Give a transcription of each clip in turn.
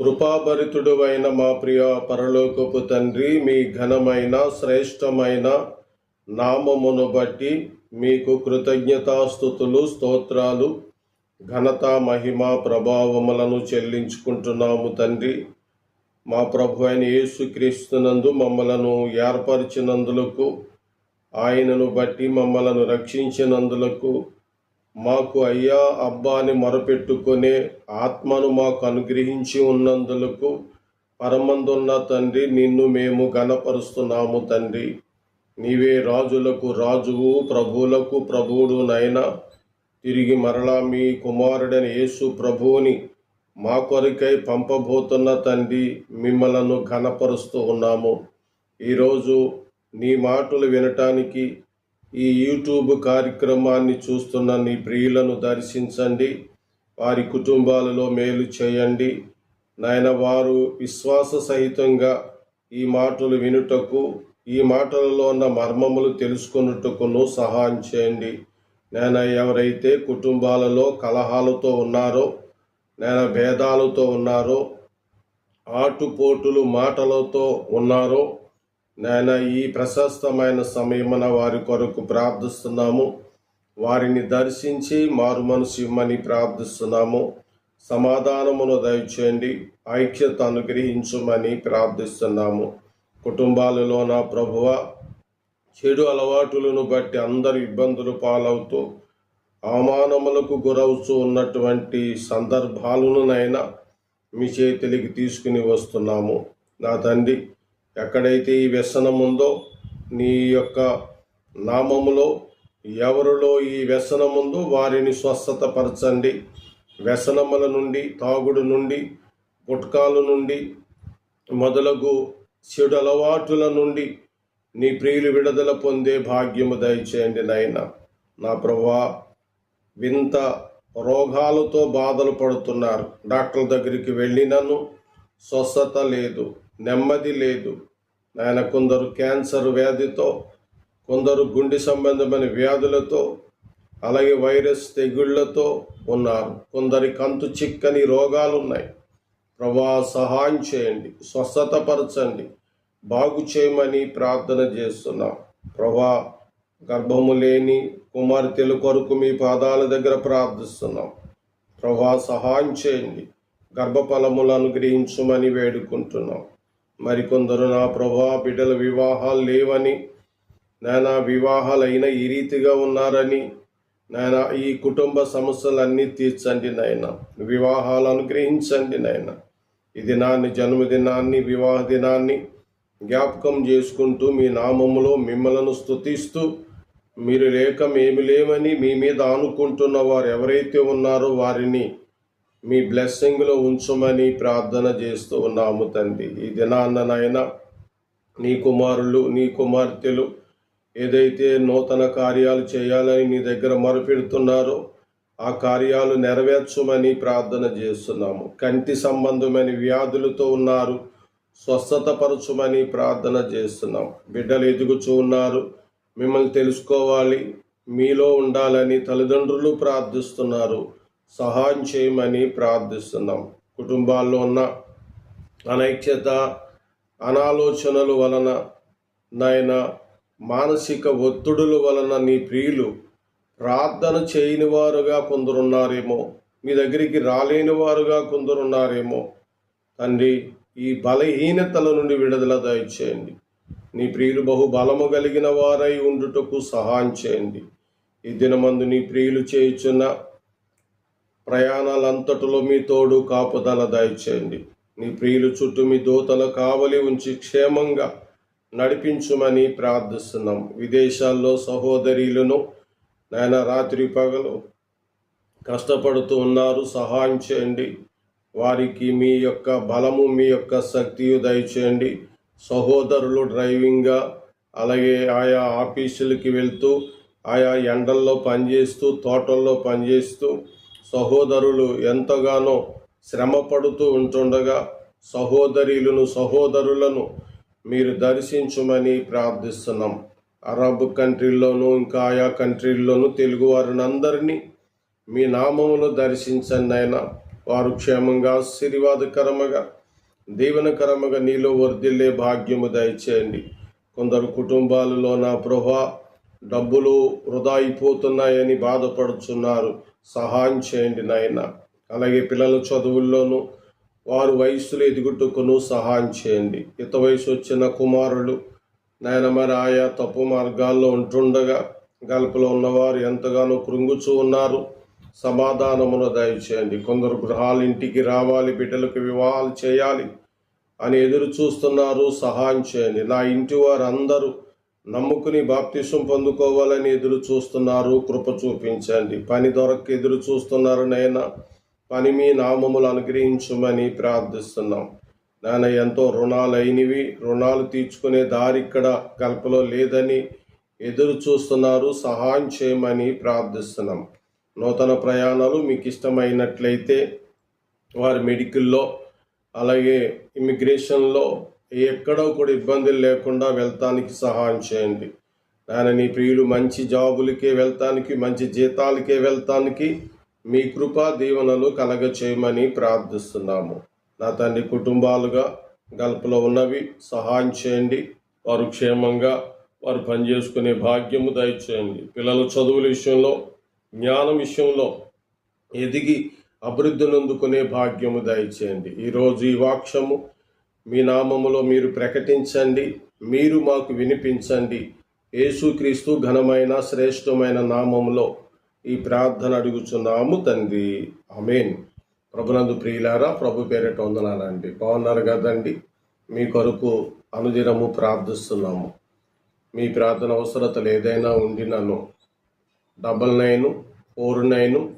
కృపాభరితుడువైన మా ప్రియ పరలోకపు తండ్రి మీ ఘనమైన శ్రేష్టమైన నామమును బట్టి మీకు కృతజ్ఞతాస్థుతులు స్తోత్రాలు ఘనత మహిమ ప్రభావములను చెల్లించుకుంటున్నాము తండ్రి. మా ప్రభు అయిన యేసుక్రీస్తునందు మమ్మలను ఏర్పరిచినందులకు ఆయనను బట్టి మమ్మలను రక్షించినందులకు మాకు అయ్యా అబ్బా అని మొరపెట్టుకునే ఆత్మను మాకు అనుగ్రహించి ఉన్నందులకు పరమందున్న తండ్రి నిన్ను మేము గణపరుస్తున్నాము తండ్రి. నీవే రాజులకు రాజువు ప్రభువులకు ప్రభువుడు నైనా తిరిగి మరలా మీ కుమారుడైన యేసు ప్రభువుని మా కొరకై పంపబోతున్న తండ్రి మిమ్మలను ఘనపరుస్తూ ఉన్నాము. ఈరోజు నీ మాటలు వినటానికి ఈ యూట్యూబ్ కార్యక్రమాన్ని చూస్తున్న నీ ప్రియులను దర్శించండి. వారి కుటుంబాలలో మేలు చేయండి. నాయన వారు విశ్వాస సహితంగా ఈ మాటలు వినుటకు ఈ మాటలలో ఉన్న మర్మములు తెలుసుకున్నట్టుకును సహాయం చేయండి. నేను ఎవరైతే కుటుంబాలలో కలహాలతో ఉన్నారో నేను భేదాలతో ఉన్నారో ఆటుపోటులు మాటలతో ఉన్నారో నాయన ఈ ప్రశస్తమైన సమయమున వారి కొరకు ప్రార్థిస్తున్నాము. వారిని దర్శించి మారు మనసు ఇమ్మని ప్రార్థిస్తున్నాము. సమాధానమును దయచేయండి. ఐక్యత అనుగ్రహించమని ప్రార్థిస్తున్నాము. కుటుంబాలలో నా ప్రభువ చెడు అలవాటులను బట్టి అందరు ఇబ్బందులు పాలవుతూ అవమానములకు గురవుతూ ఉన్నటువంటి సందర్భాలను నైనా మీ చేతికి తీసుకుని వస్తున్నాము. నా తండ్రి ఎక్కడైతే ఈ వ్యసనం ఉందో నీ యొక్క నామములో ఎవరిలో ఈ వ్యసనం ఉందో వారిని స్వస్థతపరచండి. వ్యసనముల నుండి తాగుడు నుండి గుట్కాల నుండి మొదలగు చెడు అలవాటుల నుండి నీ ప్రియులు విడుదల పొందే భాగ్యము దయచేయండి నాయన. నా ప్రభా వింత రోగాలతో బాధలు పడుతున్నారు. డాక్టర్ దగ్గరికి వెళ్ళినను స్వస్థత లేదు. నెమ్మది లేదు. నాయన కొందరు క్యాన్సర్ వ్యాధితో కొందరు గుండె సంబంధమైన వ్యాధులతో అలాగే వైరస్ తెగుళ్ళతో ఉన్నారు. కొందరి కంతు చిక్కని రోగాలు ఉన్నాయి ప్రభా సహాయం చేయండి. స్వస్థతపరచండి. బాగు చేయమని ప్రార్థన చేస్తున్నాం. ప్రభా గర్భము లేని కుమార్తెల కొరకు మీ పాదాల దగ్గర ప్రార్థిస్తున్నాం. ప్రభా సహాయం చేయండి. గర్భఫలములను గ్రహించమని వేడుకుంటున్నాం. మరికొందరు నా ప్రభా బిడ్డల వివాహాలు లేవని నాయన వివాహాలైన ఈ రీతిగా ఉన్నారని నాయన ఈ కుటుంబ సమస్యలన్నీ తీర్చండి నాయన వివాహాలు అనుగ్రహించండి నాయన. ఈ దినాన్ని జన్మదినాన్ని వివాహ దినాన్ని జ్ఞాపకం చేసుకుంటూ మీ నామములో మిమ్మలను స్తుతిస్తూ మీరు లేక మేము లేమని మీ మీద ఆనుకుంటున్న వారు ఎవరైతే ఉన్నారో వారిని మీ బ్లెస్సింగ్లో ఉంచమని ప్రార్థన చేస్తూ ఉన్నాము తండ్రి. ఈ దినాన్న నాయన నీ కుమారులు నీ కుమార్తెలు ఏదైతే నూతన కార్యాలు చేయాలని నీ దగ్గర మొరపెడుతున్నారో ఆ కార్యాలు నెరవేర్చమని ప్రార్థన చేస్తున్నాము. కంటి సంబంధమైన వ్యాధులతో ఉన్నారు స్వస్థతపరచమని ప్రార్థన చేస్తున్నాం బిడ్డలు ఎదుగుచూ ఉన్నారు మిమ్మల్ని తెలుసుకోవాలి మీలో ఉండాలని తల్లిదండ్రులు ప్రార్థిస్తున్నారు. సహాయం చేయమని ప్రార్థిస్తున్నాం. కుటుంబాల్లో ఉన్న అనైక్యత అనాలోచనలు వలన నాయన మానసిక ఒత్తిడుల వలన నీ ప్రియులు ప్రార్థన చేయని వారుగా కొందరున్నారేమో మీ దగ్గరికి రాలేని వారుగా కొందరున్నారేమో తండ్రి ఈ బలహీనతల నుండి విడుదల దయచేయండి. నీ ప్రియులు బహు బలము కలిగిన వారై ఉండుటకు సహాయం చేయండి. ఈ దినమందు నీ ప్రియులు చేయుచున్న ప్రయాణాలంతటిలో మీ తోడు కాపుదల దయచేయండి. నీ ప్రియులు చుట్టూ మీ దూతల కావలి ఉంచి క్షేమంగా నడిపించుమని ప్రార్థిస్తున్నాం. విదేశాల్లో సహోదరీలను నాయన రాత్రి పగలు కష్టపడుతూ ఉన్నారు. సహాయం చేయండి. వారికి మీ యొక్క బలము మీ యొక్క శక్తియు దయచేయండి. సహోదరులు డ్రైవింగ్గా అలాగే ఆయా ఆఫీసులకి వెళ్తూ ఆయా ఎండల్లో పనిచేస్తూ తోటల్లో పనిచేస్తూ సహోదరులు ఎంతగానో శ్రమపడుతూ ఉంటుండగా సహోదరీలను సహోదరులను మీరు దర్శించమని ప్రార్థిస్తున్నాం. అరబ్ కంట్రీల్లోనూ ఇంకా ఆయా కంట్రీల్లోనూ తెలుగు వారిని అందరినీ మీ నామములు దర్శించండి ఆయన వారు క్షేమంగా ఆశీర్వాదకరముగా దీవెనకరముగా నీలో వర్ధిల్లే భాగ్యము దయచేయండి. కొందరు కుటుంబాలలో నా ప్రభా డబ్బులు వృధా అయిపోతున్నాయని బాధపడుతున్నారు సహాయం చేయండి నాయన. అలాగే పిల్లల చదువుల్లోనూ వారు వయస్సులో ఎదుగుటకును సహాయం చేయండి. ఇత వయసు వచ్చిన కుమారులు నాయన మరి ఆయా తప్పు మార్గాల్లో ఉంటుండగా గల్పలో ఉన్నవారు ఎంతగానో కృంగుచూ ఉన్నారు. సమాధానమును దయచేయండి. కొందరు గృహాలు ఇంటికి రావాలి బిడ్డలకు వివాహాలు చేయాలి అని ఎదురు చూస్తున్నారు. సహాయం చేయండి. నా ఇంటి వారందరూ నమ్ముకుని బాప్తిసం పొందుకోవాలని ఎదురు చూస్తున్నారు కృప చూపించండి. పని దొరక్క ఎదురు చూస్తున్నారు నాయన. పని మీ నామములు అనుగ్రహించమని ప్రార్థిస్తున్నాం. నాయన ఎంతో రుణాలు అయినవి రుణాలు తీర్చుకునే దారి ఇక్కడ కల్పలో లేదని ఎదురు చూస్తున్నారు సహాయం చేయమని ప్రార్థిస్తున్నాం. నూతన ప్రయాణాలు మీకు ఇష్టమైనట్లయితే వారి మెడికల్లో అలాగే ఇమిగ్రేషన్లో ఎక్కడో కూడా ఇబ్బందులు లేకుండా వెళ్తానికి సహాయం చేయండి. నాయన నీ ప్రియులు మంచి జాబులకే వెళ్తానికి మంచి జీతాలకే వెళ్తానికి మీ కృపా దీవెనలు కలగ చేయమని ప్రార్థిస్తున్నాము. నా తండ్రి కుటుంబాలుగా గల్పలో ఉన్నవి సహాయం చేయండి. వారు క్షేమంగా వారు పనిచేసుకునే భాగ్యము దయచేయండి. పిల్లల చదువుల విషయంలో జ్ఞానం విషయంలో ఎదిగి అభివృద్ధి నొందుకునే భాగ్యము దయచేయండి. ఈరోజు ఈ వాక్యము మీ నామములో మీరు ప్రకటించండి మీరు మాకు వినిపించండి. యేసుక్రీస్తు ఘనమైన శ్రేష్టమైన నామములో ఈ ప్రార్థన అడుగుచున్నాము తండ్రి. అమేన్ ప్రభునందు ప్రియులారా ప్రభు పేరిట వందనాలండి. బాగున్నారు కదండి? మీ కొరకు అనుదినము ప్రార్థిస్తున్నాము. మీ ప్రార్థన అవసరతలు ఏదైనా ఉండినను double nine four nine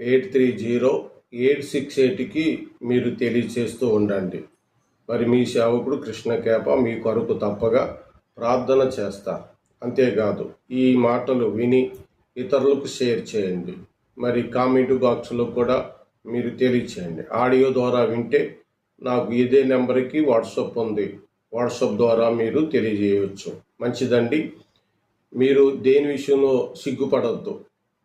eight three zero eight six ఎయిట్కి మీరు తెలియచేస్తూ ఉండండి. మరి మీ సేవకుడు కృష్ణ కేప మీ కొరకు తప్పగా ప్రార్థన చేస్తారు అంతేకాదు ఈ మాటలు విని ఇతరులకు షేర్ చేయండి. మరి కామెంట్ బాక్స్లో కూడా మీరు తెలియచేయండి. ఆడియో ద్వారా వింటే నాకు ఇదే నెంబర్కి వాట్సాప్ ఉంది. వాట్సాప్ ద్వారా మీరు తెలియజేయవచ్చు మంచిదండి. మీరు దేని విషయంలో సిగ్గుపడద్దు.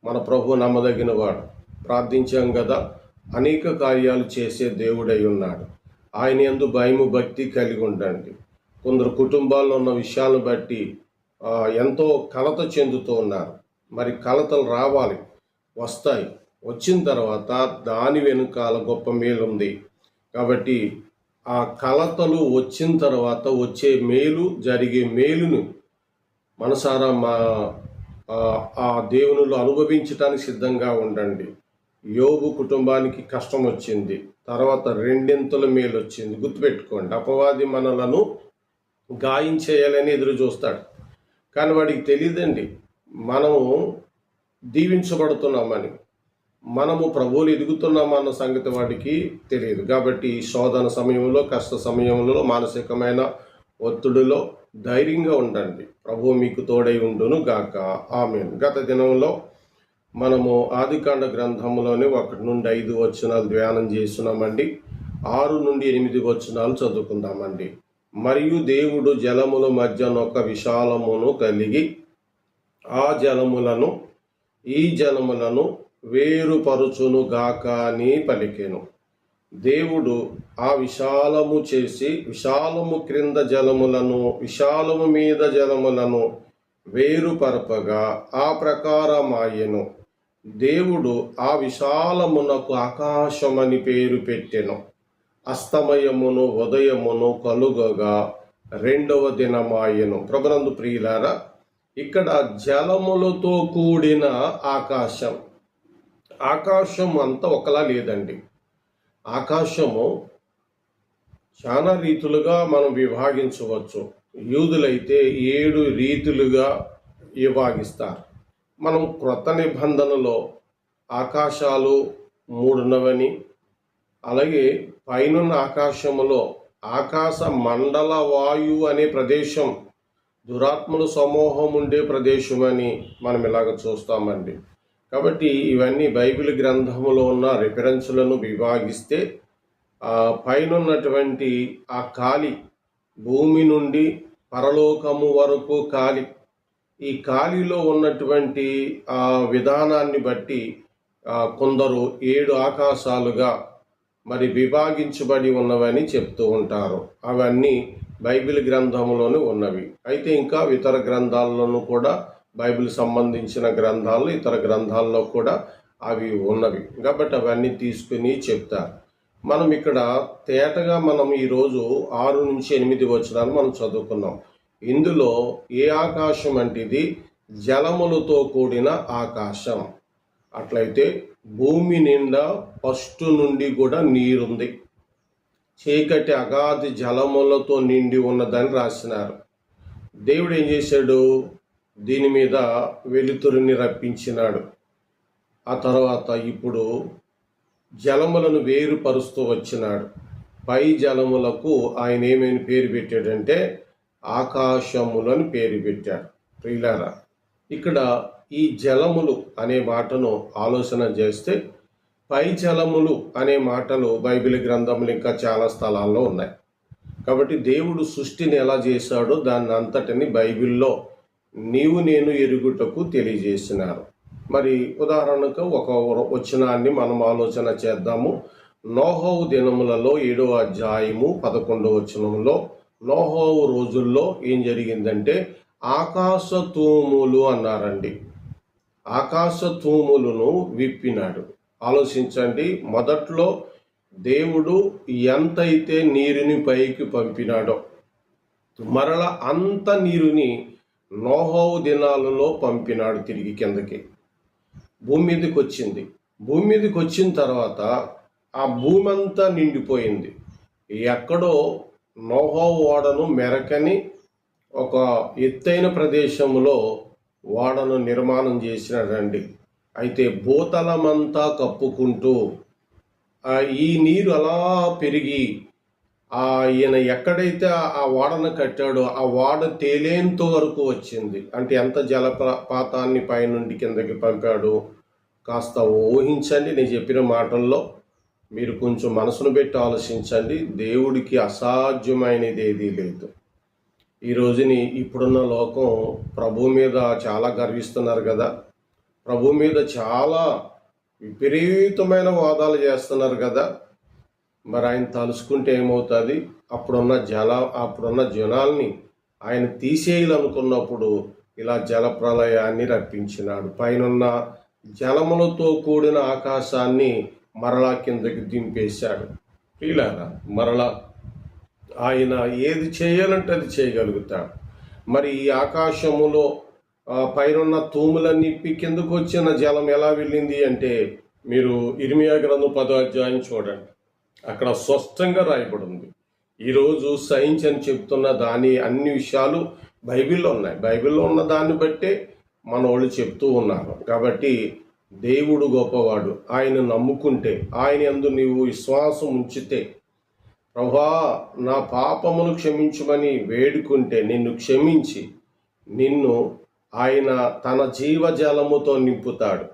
మన ప్రభు నమ్మదగిన వాడు. ప్రార్థించాం కదా అనేక కార్యాలు చేసే దేవుడై ఉన్నాడు. ఆయన ఎందు భయము భక్తి కలిగి ఉండండి. కొందరు కుటుంబాల్లో ఉన్న విషయాలను బట్టి ఎంతో కలత చెందుతూ ఉన్నారు. మరి కలతలు రావాలి. వస్తాయి. వచ్చిన తర్వాత దాని వెనుకాల గొప్ప మేలు ఉంది. కాబట్టి ఆ కలతలు వచ్చిన తర్వాత వచ్చే మేలు జరిగే మేలును మనసారా మా ఆ- దేవునిలో అనుభవించటానికి సిద్ధంగా ఉండండి. యోగు కుటుంబానికి కష్టం వచ్చింది. తర్వాత రెండింతల మేలు వచ్చింది గుర్తుపెట్టుకోండి అపవాది మనలను గాయం చేయాలని ఎదురు చూస్తాడు. కానీ వాడికి తెలియదండి మనము దీవించబడుతున్నామని మనము ప్రభువులు ఎదుగుతున్నామన్న సంగతి వాడికి తెలియదు. కాబట్టి ఈ శోధన సమయంలో కష్ట సమయంలో మానసికమైన ఒత్తిడిలో ధైర్యంగా ఉండండి. ప్రభువు మీకు తోడై ఉండును గాక ఆమె గత దినంలో మనము ఆదికాండ గ్రంథంలోనే ఒకటి నుండి ఐదు వచనాలు ధ్యానం చేస్తున్నామండి. ఆరు నుండి ఎనిమిది వచనాలు చదువుకుందామండి. మరియు దేవుడు జలముల మధ్యనొక విశాలమును కలిగి ఆ జలములను ఈ జలములను వేరుపరుచును గాక అని పలికెను. దేవుడు ఆ విశాలము చేసి విశాలము క్రింద జలములను విశాలము మీద జలములను వేరుపరపగా ఆ ప్రకారమాయెను. దేవుడు ఆ విశాలమునకు ఆకాశమని పేరు పెట్టెను. అస్తమయమును ఉదయమును కలుగగా రెండవ దినమాయను. ప్రభునందు ప్రియులారా ఇక్కడ జలములతో కూడిన ఆకాశం. ఆకాశం అంతా ఒకలా లేదండి. ఆకాశము చాలా రీతులుగా మనం విభాగించవచ్చు. యూదులైతే ఏడు రీతులుగా విభాగిస్తారు. మనం క్రొత్త నిబంధనలో ఆకాశాలు మూడున్నవని అలాగే పైనున్న ఆకాశములో ఆకాశ మండల వాయువు అనే ప్రదేశం దురాత్మల సమూహం ఉండే ప్రదేశం అని మనం ఇలాగ చూస్తామండి. కాబట్టి ఇవన్నీ బైబిల్ గ్రంథములో ఉన్న రిఫరెన్స్లను విభాగిస్తే పైనున్నటువంటి ఆ ఖాళీ భూమి నుండి పరలోకము వరకు ఖాళీ ఈ ఖాళీలో ఉన్నటువంటి ఆ విధానాన్ని బట్టి కొందరు ఏడు ఆకాశాలుగా మరి విభాగించబడి ఉన్నవని చెప్తూ ఉంటారు. అవన్నీ బైబిల్ గ్రంథంలోనే ఉన్నవి. అయితే ఇంకా ఇతర గ్రంథాల్లోనూ కూడా బైబిల్ సంబంధించిన గ్రంథాలు ఇతర గ్రంథాల్లో కూడా అవి ఉన్నవి. కాబట్టి అవన్నీ తీసుకుని చెప్తారు. మనం ఇక్కడ తేటగా మనం ఈరోజు ఆరు నుంచి ఎనిమిది వచనాలు మనం చదువుకున్నాం. ఇందులో ఏ ఆకాశం అంటిది? జలములతో కూడిన ఆకాశం. అట్లయితే భూమి నిండా ఫస్ట్ నుండి కూడా నీరుంది. చీకటి అగాధి జలములతో నిండి ఉన్నదని రాసినారు. దేవుడు ఏం చేశాడు? దీని మీద వెలుతురుని రప్పించినాడు. ఆ తర్వాత ఇప్పుడు జలములను వేరుపరుస్తూ వచ్చినాడు. పై జలములకు ఆయన ఏమైనా పేరు పెట్టాడంటే ఆకాశములని పేరు పెట్టాడు ప్రియులారా ఇక్కడ ఈ జలములు అనే మాటను ఆలోచన చేస్తే పై జలములు అనే మాటలు బైబిల్ గ్రంథములు ఇంకా చాలా స్థలాల్లో ఉన్నాయి. కాబట్టి దేవుడు సృష్టిని ఎలా చేశాడో దాన్ని అంతటిని బైబిల్లో నీవు నేను ఎరుగుటకు తెలియజేసినారు. మరి ఉదాహరణకు ఒక వచనాన్ని మనం ఆలోచన చేద్దాము. నోహవు దినములలో ఏడవ అధ్యాయము పదకొండవ వచనంలో నోహోవు రోజుల్లో ఏం జరిగిందంటే ఆకాశ తూములు అన్నారండి. ఆకాశ తూములను విప్పినాడు. ఆలోచించండి మొదట్లో దేవుడు ఎంతైతే నీరుని పైకి పంపినాడో మరల అంత నీరుని నోహోవు దినాలలో పంపినాడు తిరిగి కిందకి. భూమి మీదకి వచ్చింది. భూమి మీదకి వచ్చిన తర్వాత ఆ భూమి అంతా నిండిపోయింది. ఎక్కడో నోహో ఓడను మెరకని ఒక ఎత్తైన ప్రదేశంలో ఓడను నిర్మాణం చేసినాడండి అయితే భూతలమంతా కప్పుకుంటూ ఈ నీరు అలా పెరిగి ఈయన ఎక్కడైతే ఆ ఓడను కట్టాడో ఆ ఓడ తేలేంత వరకు వచ్చింది. అంటే ఎంత జలపాతాన్ని పైనుండి కిందకి పంపాడు కాస్త ఊహించండి నేను చెప్పిన మాటల్లో. మీరు కొంచెం మనసును పెట్టి ఆలోచించండి. దేవుడికి అసాధ్యమైనది ఏదీ లేదు. ఈ రోజుని ఇప్పుడున్న లోకం ప్రభు మీద చాలా గర్విస్తున్నారు కదా. ప్రభు మీద చాలా విపరీతమైన వాదాలు చేస్తున్నారు కదా. మరి ఆయన తలుసుకుంటే ఏమవుతుంది? అప్పుడున్న జల అప్పుడున్న జనాల్ని ఆయన తీసేయాలనుకున్నప్పుడు ఇలా జల ప్రళయాన్ని రప్పించినాడు. పైనున్న జలములతో కూడిన ఆకాశాన్ని మరలా కిందకి దింపేశాడు. ప్రియులారా మరలా ఆయన ఏది చేయాలంటే అది చేయగలుగుతాడు. మరి ఈ ఆకాశములో పైనున్న తూములన్నీ ఇప్పి కిందకు వచ్చిన జలం ఎలా వెళ్ళింది అంటే మీరు ఇర్మియా గ్రంథం పదో అధ్యాయం చూడండి. అక్కడ స్పష్టంగా రాయబడి ఉంది ఈరోజు సైన్స్ అని చెప్తున్న దాని అన్ని విషయాలు బైబిల్లో ఉన్నాయి. బైబిల్లో ఉన్న దాన్ని బట్టే మన వాళ్ళు చెప్తూ ఉన్నారు. కాబట్టి దేవుడు గొప్పవాడు. ఆయన నమ్ముకుంటే ఆయన ఎందు నీవు విశ్వాసం ఉంచితే ప్రభా నా పాపమును క్షమించమని వేడుకుంటే నిన్ను క్షమించి నిన్ను ఆయన తన జీవజలముతో నింపుతాడు.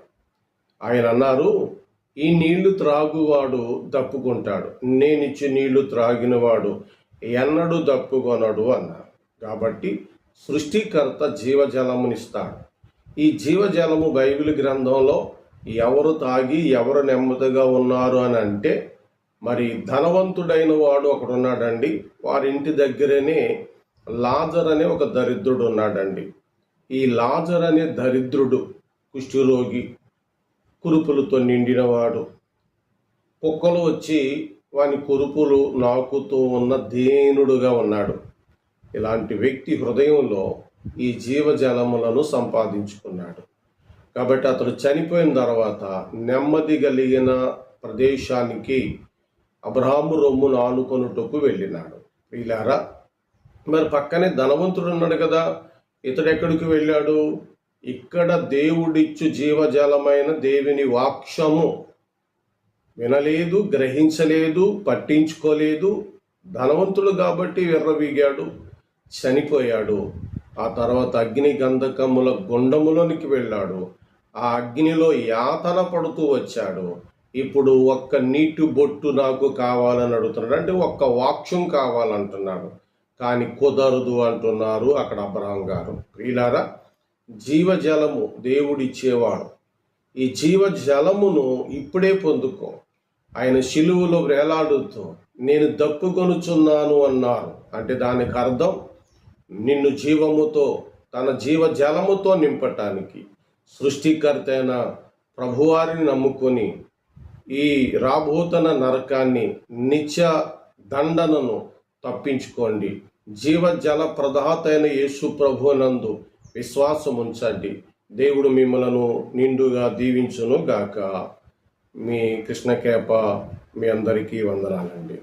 ఆయన అన్నారు ఈ నీళ్ళు త్రాగువాడు దప్పుకుంటాడు నేనిచ్చి నీళ్ళు త్రాగినవాడు ఎన్నడూ దప్పుకొనడు అన్నారు. కాబట్టి సృష్టికర్త జీవజలమునిస్తాడు. ఈ జీవజలము బైబిల్ గ్రంథంలో ఎవరు తాగి ఎవరు నెమ్మదిగా ఉన్నారు అని అంటే మరి ధనవంతుడైన వాడు ఒకడున్నాడండి. ఉన్నాడండి వారి ఇంటి దగ్గరనే లాజర్ అనే ఒక దరిద్రుడు ఉన్నాడండి. ఈ లాజర్ అనే దరిద్రుడు కుష్ఠరోగి కురుపులతో నిండినవాడు. కుక్కలు వచ్చి వాని కురుపులు నాకుతూ ఉన్న దేనుడుగా ఉన్నాడు. ఇలాంటి వ్యక్తి హృదయంలో ఈ జీవజలములను సంపాదించుకున్నాడు. కాబట్టి అతడు చనిపోయిన తర్వాత నెమ్మది కలిగిన ప్రదేశానికి అబ్రహాము రొమ్మును ఆనుకొనుటకు వెళ్ళినాడు. వీళ్ళారా మరి పక్కనే ధనవంతుడు ఉన్నాడు కదా ఇతడు ఎక్కడికి వెళ్ళాడు? ఇక్కడ దేవుడిచ్చు జీవజలమైన దేవుని వాక్షము వినలేదు గ్రహించలేదు పట్టించుకోలేదు. ధనవంతుడు కాబట్టి విర్రవీగాడు చనిపోయాడు. ఆ తర్వాత అగ్ని గంధకముల గుండములోనికి వెళ్ళాడు. ఆ అగ్నిలో యాతన పడుతూ వచ్చాడు. ఇప్పుడు ఒక్క నీటి బొట్టు నాకు కావాలని అడుగుతున్నాడు. అంటే ఒక్క వాక్యం కావాలంటున్నాడు. కానీ కుదరదు అంటున్నారు అక్కడ అబ్రహం గారు. ప్రియులారా జీవజలము దేవుడిచ్చేవాడు. ఈ జీవజలమును ఇప్పుడే పొందుకో. ఆయన శిలువలో వేలాడుతూ నేను దప్పుకొనుచున్నాను అన్నారు. అంటే దానికి అర్థం నిన్ను జీవముతో తన జీవ జలముతో నింపటానికి సృష్టికర్త అయిన ప్రభువారిని నమ్ముకొని ఈ రాబోతున్న నరకాన్ని నిత్య దండనను తప్పించుకోండి. జీవజల ప్రదాత అయిన యేసు ప్రభునందు విశ్వాసం ఉంచండి దేవుడు మిమ్మలను నిండుగా దీవించును గాక మీ కృష్ణకేప మీ అందరికీ వందనాలండి.